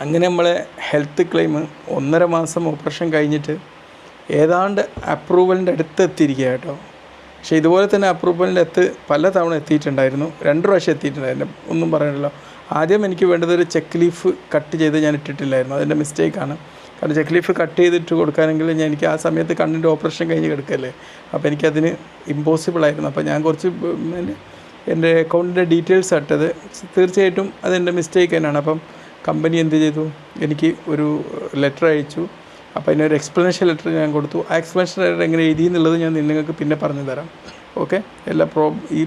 അങ്ങനെ നമ്മളെ health claim ഒന്നര മാസം ഓപ്പറേഷൻ കഴിഞ്ഞിട്ട് ഏതാണ്ട് അപ്രൂവലിന്റെ അടുത്ത് എത്തിയിരിക്കുക കേട്ടോ. പക്ഷേ ഇതുപോലെ തന്നെ അപ്രൂവലിന്റെ അടുത്ത് പല തവണ എത്തിയിട്ടുണ്ടായിരുന്നു. രണ്ട് പ്രാവശ്യം എത്തിയിട്ടുണ്ടായിരുന്നു. ഒന്നും പറയണല്ലോ. ആദ്യം എനിക്ക് വേണ്ടത് ഒരു ചെക്ക് ലീഫ് കട്ട് ചെയ്ത് ഞാൻ ഇട്ടിട്ടില്ലായിരുന്നു. അതിന്റെ മിസ്റ്റേക്കാണ് കാരണം ചെക്ക് ലീഫ് കട്ട് ചെയ്തിട്ട് കൊടുക്കാനെങ്കിൽ ഞാൻ എനിക്ക് ആ സമയത്ത് കണ്ണിന്റെ ഓപ്പറേഷൻ കഴിഞ്ഞ് കിടക്കല്ലേ. അപ്പോൾ എനിക്കതിന് ഇമ്പോസിബിളായിരുന്നു അപ്പോൾ ഞാൻ കുറച്ച് എന്റെ അക്കൗണ്ടിന്റെ ഡീറ്റെയിൽസ് ഇട്ടത്. തീർച്ചയായിട്ടും അതെന്റെ മിസ്റ്റേക്ക് തന്നെയാണ്. അപ്പം കമ്പനി എന്ത് ചെയ്തു? എനിക്ക് ഒരു ലെറ്റർ അയച്ചു. അപ്പോൾ അതിനൊരു എക്സ്പ്ലനേഷൻ ലെറ്റർ ഞാൻ കൊടുത്തു. ആ എക്സ്പ്ലനേഷൻ ലെറ്റർ എങ്ങനെ എഴുതി എന്നുള്ളത് ഞാൻ നിങ്ങൾക്ക് പിന്നെ പറഞ്ഞു തരാം. ഓക്കെ എല്ലാ പ്രോ ഈ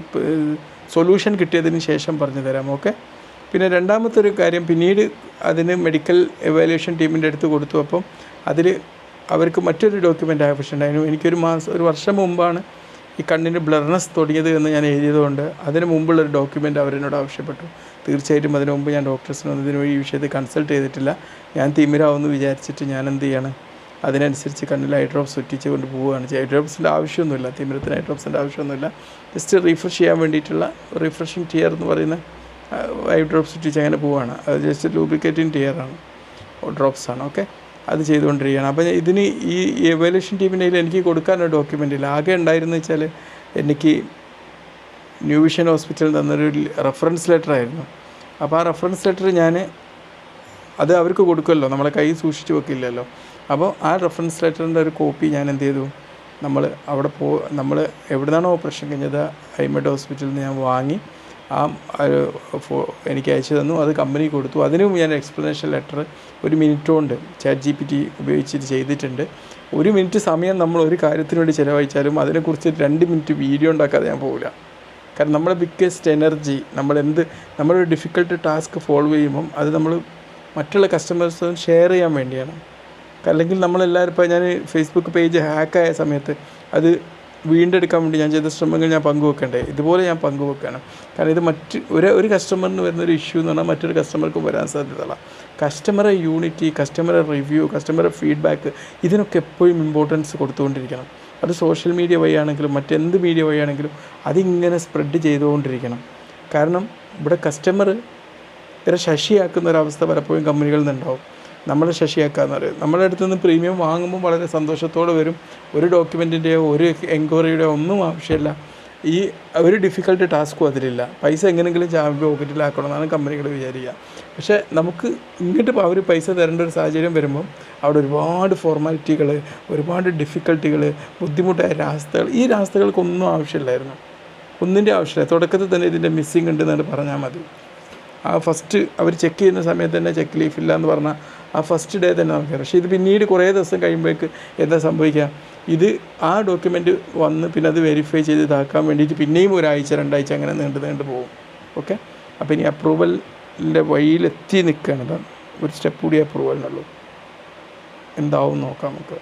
സൊല്യൂഷൻ കിട്ടിയതിന് ശേഷം പറഞ്ഞു തരാം. ഓക്കെ പിന്നെ രണ്ടാമത്തെ ഒരു കാര്യം പിന്നീട് അതിന് മെഡിക്കൽ എവാലുവേഷൻ ടീമിന്റെ അടുത്ത് കൊടുത്തു. അപ്പം അതിൽ അവർക്ക് മറ്റൊരു ഡോക്യുമെന്റ് ആവശ്യമുണ്ടായിരുന്നു. എനിക്കൊരു മാസം ഒരു വർഷം മുമ്പാണ് ഈ കണ്ണിന് ബ്ലർനെസ് തുടങ്ങിയത് എന്ന് ഞാൻ എഴുതിയതുകൊണ്ട് അതിന് മുമ്പുള്ളൊരു ഡോക്യുമെന്റ് അവരെന്നോട് ആവശ്യപ്പെട്ടു. തീർച്ചയായിട്ടും അതിന് മുമ്പ് ഞാൻ ഡോക്ടേഴ്സിനൊന്നും ഇതിന് ഈ വിഷയത്തിൽ കൺസൾട്ട് ചെയ്തിട്ടില്ല. ഞാൻ തിമിരാവുമെന്ന് വിചാരിച്ചിട്ട് ഞാൻ എന്ത് ചെയ്യണം? അതിനനുസരിച്ച് കണ്ണിൽ ഐ ഡ്രോപ്സ് ഒറ്റിച്ച് കൊണ്ട് പോവുകയാണ് ചെയ്യുക. ഐ ആവശ്യമൊന്നുമില്ല. തിമിരത്തിന് ഐ ആവശ്യമൊന്നുമില്ല. ജസ്റ്റ് റീഫ്രഷ് ചെയ്യാൻ വേണ്ടിയിട്ടുള്ള റിഫ്രഷിങ് ടിയർ എന്ന് പറയുന്ന ഐ ഒറ്റിച്ച് അങ്ങനെ പോവുകയാണ്. അത് ജസ്റ്റ് ലൂബ്രിക്കേറ്റിംഗ് ടിയറാണ് ആണ്. ഓക്കെ അത് ചെയ്തുകൊണ്ടിരിക്കുകയാണ്. അപ്പോൾ ഇതിന് ഈ എവാലുവേഷൻ ടീമിന്റെ കയ്യിൽ എനിക്ക് കൊടുക്കാനൊരു ഡോക്യുമെന്റ് ഇല്ല. ആകെ ഉണ്ടായിരുന്നു വെച്ചാൽ എനിക്ക് ന്യൂ വിഷൻ ഹോസ്പിറ്റലിൽ തന്നൊരു റെഫറൻസ് ലെറ്റർ ആയിരുന്നു. അപ്പോൾ ആ റെഫറൻസ് ലെറ്റർ ഞാൻ അത് അവർക്ക് കൊടുക്കുമല്ലോ. നമ്മളെ കയ്യിൽ സൂക്ഷിച്ച് വെക്കില്ലല്ലോ. അപ്പോൾ ആ റെഫറൻസ് ലെറ്ററിന്റെ ഒരു കോപ്പി ഞാൻ എന്ത് ചെയ്തു? നമ്മൾ അവിടെ പോ നമ്മൾ എവിടെ നിന്നാണോ ഓപ്പറേഷൻ കഴിഞ്ഞത്? ഹൈമഡ് ഹോസ്പിറ്റലിൽ നിന്ന് ഞാൻ വാങ്ങി ആ എനിക്ക് അയച്ചു തന്നു. അത് കമ്പനി കൊടുത്തു. അതിനും ഞാൻ എക്സ്പ്ലനേഷൻ ലെറ്റർ ഒരു മിനിറ്റ് കൊണ്ട് ചാറ്റ് ജി പി ടി ഉപയോഗിച്ചിട്ട് ചെയ്തിട്ടുണ്ട്. ഒരു മിനിറ്റ് സമയം നമ്മൾ ഒരു കാര്യത്തിന് വേണ്ടി ചിലവഴിച്ചാലും അതിനെക്കുറിച്ച് രണ്ട് മിനിറ്റ് വീഡിയോ ഉണ്ടാക്കാതെ ഞാൻ പോകില്ല കാരണം നമ്മുടെ ബിഗ്ഗസ്റ്റ് എനർജി നമ്മൾ എന്ത് നമ്മളൊരു ഡിഫിക്കൽട്ട് ടാസ്ക് ഫോളോ ചെയ്യുമ്പം അത് നമ്മൾ മറ്റുള്ള കസ്റ്റമേഴ്സും ഷെയർ ചെയ്യാൻ വേണ്ടിയാണ്. അല്ലെങ്കിൽ നമ്മളെല്ലാവരും ഇപ്പോൾ ഞാൻ ഫേസ്ബുക്ക് പേജ് ഹാക്കായ സമയത്ത് അത് വീണ്ടെടുക്കാൻ വേണ്ടി ഞാൻ ചെയ്ത ശ്രമങ്ങൾ ഞാൻ പങ്കുവെക്കണ്ടേ? ഇതുപോലെ ഞാൻ പങ്കുവെക്കണം. കാരണം ഇത് മറ്റ് ഒരു ഒരു കസ്റ്റമറിന് വരുന്ന ഒരു ഇഷ്യൂ എന്ന് പറഞ്ഞാൽ മറ്റൊരു കസ്റ്റമർക്കും വരാൻ സാധ്യതയുള്ള. കസ്റ്റമറെ യൂണിറ്റി കസ്റ്റമറെ റിവ്യൂ കസ്റ്റമറെ ഫീഡ്ബാക്ക് ഇതിനൊക്കെ എപ്പോഴും ഇമ്പോർട്ടൻസ് കൊടുത്തുകൊണ്ടിരിക്കണം. അത് സോഷ്യൽ മീഡിയ വഴിയാണെങ്കിലും മറ്റെന്ത് മീഡിയ വഴിയാണെങ്കിലും അതിങ്ങനെ സ്പ്രെഡ് ചെയ്തുകൊണ്ടിരിക്കണം. കാരണം ഇവിടെ കസ്റ്റമർ ഇവരെ ശശിയാക്കുന്ന ഒരവസ്ഥ പലപ്പോഴും കമ്പനികളിൽ നിന്നുണ്ടാവും. നമ്മളെ ശശിയാക്കാന്ന് പറയും. നമ്മുടെ അടുത്ത് നിന്ന് പ്രീമിയം വാങ്ങുമ്പോൾ വളരെ സന്തോഷത്തോടെ വരും. ഒരു ഡോക്യുമെന്റിന്റെയോ ഒരു എൻക്വയറിയുടെയോ ഒന്നും ആവശ്യമില്ല. ഈ ഒരു ഡിഫിക്കൽട്ട് ടാസ്ക്കും അതിലില്ല. പൈസ എങ്ങനെയെങ്കിലും ചാമ്പി പോക്കറ്റിലാക്കണം എന്നാണ് കമ്പനികൾ വിചാരിക്കുക. പക്ഷേ നമുക്ക് ഇങ്ങോട്ട് അവർ പൈസ തരേണ്ട ഒരു സാഹചര്യം വരുമ്പം അവിടെ ഒരുപാട് ഫോർമാലിറ്റികൾ ഒരുപാട് ഡിഫിക്കൽട്ടികൾ ബുദ്ധിമുട്ടായ രാസ്തകൾ ഈ രാസ്തകൾക്കൊന്നും ആവശ്യമില്ലായിരുന്നു. ഒന്നിന്റെ ആവശ്യമില്ല. തുടക്കത്തിൽ തന്നെ ഇതിന്റെ മിസ്സിങ് ഉണ്ടെന്നാണ് പറഞ്ഞാൽ മതി. ആ ഫസ്റ്റ് അവർ ചെക്ക് ചെയ്യുന്ന സമയത്ത് തന്നെ ചെക്ക് ലീഫ് ഇല്ല എന്ന് പറഞ്ഞാൽ ആ ഫസ്റ്റ് ഡേ തന്നെ നമുക്കറിയാം പക്ഷേ ഇത് പിന്നീട് കുറേ ദിവസം കഴിയുമ്പോഴേക്ക് എന്താ സംഭവിക്കുക ഇത് ആ ഡോക്യുമെന്റ് വന്ന് പിന്നെ അത് വെരിഫൈ ചെയ്ത് ഇതാക്കാൻ വേണ്ടിയിട്ട് പിന്നെയും ഒരാഴ്ച രണ്ടാഴ്ച അങ്ങനെ നീണ്ടു നീണ്ട് പോകും. ഓക്കെ അപ്പോൾ ഇനി അപ്രൂവലിന്റെ വഴിയിലെത്തി നിൽക്കുകയാണ് ഒരു സ്റ്റെപ്പ് കൂടി അപ്രൂവലിനുള്ളൂ എന്താവും നോക്കാം നമുക്ക്.